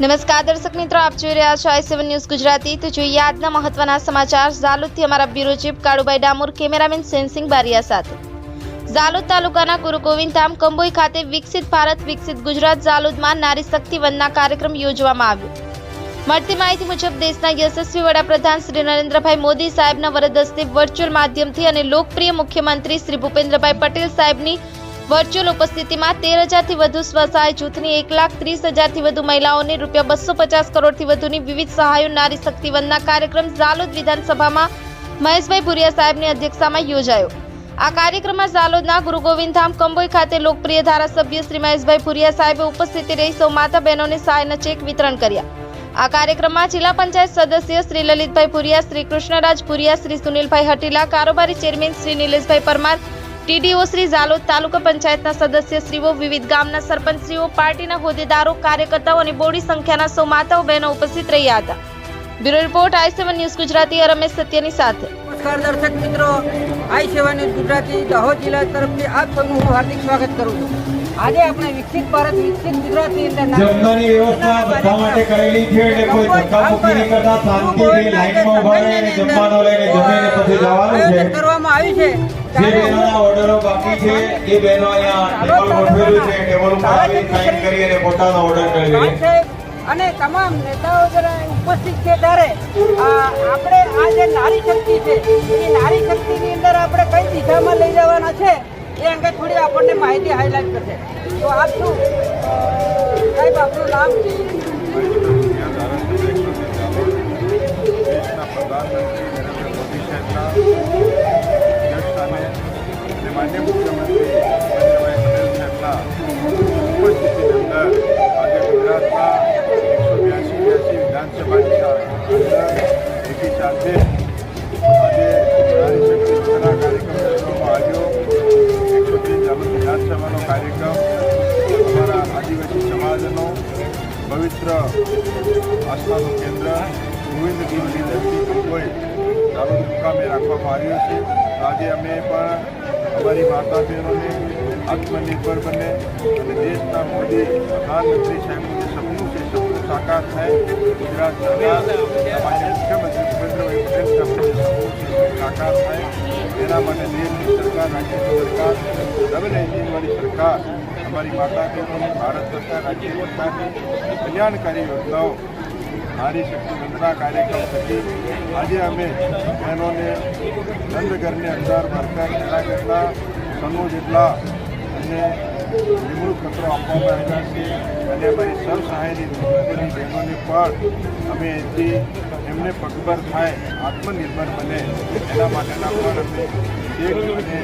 નમસ્કાર, દર્શક મિત્રો, આપ જોઈ રહ્યા છો આઈ સેવન ન્યૂઝ ગુજરાતી. તો જોઈએ આજના મહત્વના સમાચાર. ઝાલોદથી અમારા bureau chief Kalubhai Damor, cameraman Sensing Bariya સાથે. ઝાલોદ તાલુકાના ગુરુ ગોવિંદ ધામ, કંબોઈ ખાતે વિકસિત ભારત, વિકસિત ગુજરાત ઝાલોદમાં નારી શક્તિ વંદના કાર્યક્રમ યોજવામાં આવ્યો. મળતી માહિતી મુજબ, દેશના યશસ્વી વડાપ્રધાન શ્રી નરેન્દ્રભાઈ મોદી સાહેબના વરદ હસ્તે વર્ચ્યુઅલ માધ્યમથી અને લોકપ્રિય મુખ્યમંત્રી શ્રી ભૂપેન્દ્રભાઈ પટેલ સાહેબની વર્ચ્યુઅલ ઉપસ્થિતિમાં તેર હજારથી વધુ સ્વસહાય જૂથની એક લાખ ત્રીસ હજારથી વધુ મહિલાઓને રૂપિયા બસો પચાસ કરોડથી વધુની વિવિધ સહાયો નારી શક્તિવંદના કાર્યક્રમ ઝાલોદ વિધાનસભામાં મહેશભાઈ ભુરિયા સાહેબની અધ્યક્ષતામાં યોજાયો. આ કાર્યક્રમમાં ઝાલોદના ગુરુ ગોવિંદધામ કંબોઈ ખાતે લોકપ્રિય ધારાસભ્ય શ્રી મહેશભાઈ ભુરિયા સાહેબે ઉપસ્થિતિ રહી સૌ માતા બહેનોને સહાયના ચેક વિતરણ કર્યા. આ કાર્યક્રમમાં જિલ્લા પંચાયત સદસ્ય શ્રી લલિતભાઈ ભુરિયા, શ્રી કૃષ્ણરાજ ભુરિયા, શ્રી સુનિલભાઈ હટીલા, કારોબારી ચેરમેન શ્રી નિલેશભાઈ પરમાર ટીડીઓ શ્રી ઝાલોદ તાલુકા પંચાયતના સદસ્યશ્રીઓ, વિવિધ ગામના સરપંચશ્રીઓ, પાર્ટીના હોદ્દેદારો, કાર્યકર્તાઓ અને બોડી સંખ્યાના સૌ માતાઓ બહેનો ઉપસ્થિત રહ્યા હતા. Bureau report, I seven news Gujarati, Ramesh સત્યની સાથે. નમસ્કાર દર્શક મિત્રો. I seven news Gujarati, Dahod જિલ્લા તરફથી આપ સૌનું હાર્દિક સ્વાગત કરું છું. આજે આપણે વિકસિત ભારત વિકસિત ગુજરાતની અંદર જમવાની વ્યવસ્થા બધા માટે કરેલી છે એટલે કોઈ ધક્કામુક્કી નહીં કરતા. શાંતિથી લાઈનમાં ઊભા રહીને જમવાનો લઈને જમીને પછી જવાનું છે. કરવામાં આવ્યું છે. જે બહેનોના ઓર્ડરો બાકી છે એ બહેનો અહીંયા ટેબલ ગોઠવેલું છે. ટેબલ ઉપર આવી સાઈન કરી અને પોતાનો ઓર્ડર કરી અને તમામ નેતાઓ જરા ઉપસ્થિત છે ત્યારે. આ આપણે આ જે નારી શક્તિ છે એ નારી શક્તિની અંદર આપણે કઈ દિશામાં લઈ જવાના છે? એ અંગે થોડી આપણને માહિતી હાઇલાઇટ કરશે. તો આપ શું સાહેબ, આપનું નામ? માન્ય મુખ્યમંત્રી પટેલ સાહેબના ગુજરાતના એકસો બ્યાસી બ્યાસી વિધાનસભાની અંદર એકી સાથે કાર્યક્રમ અમારા આદિવાસી સમાજનો પવિત્ર આસ્થાનું કેન્દ્ર ગોવિંદ ગીરની ધરતી કંબોઈ દાહોદ મુકામે રાખવામાં આવ્યો છે. આજે અમે પણ અમારી માતા બહેનોને આત્મનિર્ભર બને અને દેશના મોદી પ્રધાનમંત્રી સાહેબનું જે સપનું છે સાકાર થાય ગુજરાત મુખ્યમંત્રી ભૂપેન્દ્રભાઈ પટેલ થાય એના માટે દેશની સરકાર રાજ્યની સરકાર ડબલ એન્જિનવાળી સરકાર અમારી માતા બહેનોની ભારત સરકાર રાજ્ય સરકારની કલ્યાણકારી યોજનાઓ નારી શક્તિ વંદના કાર્યક્રમ થકી આજે અમે બહેનોને નંદઘરની અંદર વાર્તા તેના કરતા સન્નો જેટલા અને નિમણૂક પત્રો આપવામાં આવ્યા છે અને અમારી સૌ સહાયની દૃષ્ટિની બહેનોને પણ અમે એથી એમને પગભર થાય, આત્મનિર્ભર બને, એના માટેના પણ અમે ચેક અને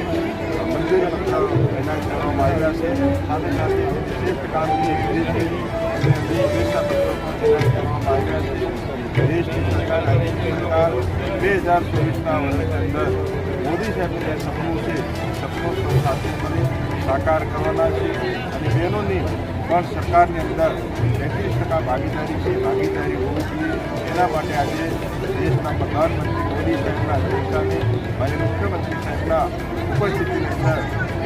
મંજૂરી પત્ર એના કરવામાં આવ્યા છે, સાથે સાથે શ્રેષ્ઠ કામગીરી કરી અને બે પૈસા પત્રો પણ એના કરવામાં આવ્યા છે, દેશની સરકાર રાજ્યની સરકાર બે હજાર ચોવીસના વર્ષની અંદર મોદી સાહેબનું જે સપનું છે, સપનું સાથે મળી. સાકાર કરવાના છે અને બહેનોની પણ સરકારની અંદર તેત્રીસ ટકા ભાગીદારી છે, ભાગીદારી હોવી જોઈએ. એના માટે આજે દેશના પ્રધાનમંત્રી મોદી સાહેબના અધ્યક્ષતાને માન્ય મુખ્યમંત્રી સાહેબના ઉપસ્થિતિની અંદર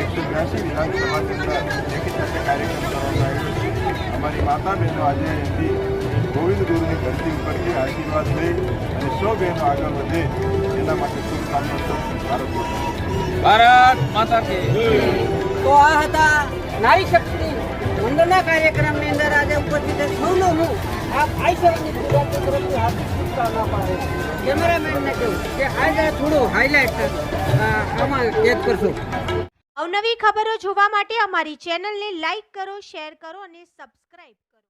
એકસો બ્યાસી વિધાનસભાની અંદર એક સાથે કાર્યક્રમ કરવામાં આવ્યો છે. અમારી માતા બહેનો આજે એમની ગોવિંદ ગુરુની ધરતી ઉપરથી આશીર્વાદ લઈ અને સૌ બહેનો આગળ વધે એના માટે શુભકામના ભારત માતા કી. તો આ હતા નારી શક્તિ. વંદના કાર્યક્રમની અંદર આજે ઉપસ્થિત સૌનો હું આ ભાઈ સાહેબની ગુજરાતી તરફથી હાર્દિક શુભકામના પાડું કેમેરામેનને કહું કે આજે થોડો હાઇલાઇટ આમાં કેદ કરશો. અવનવી ખબરો જોવા માટે અમારી ચેનલને લાઈક કરો શેર કરો અને સબસ્ક્રાઇબ કરો.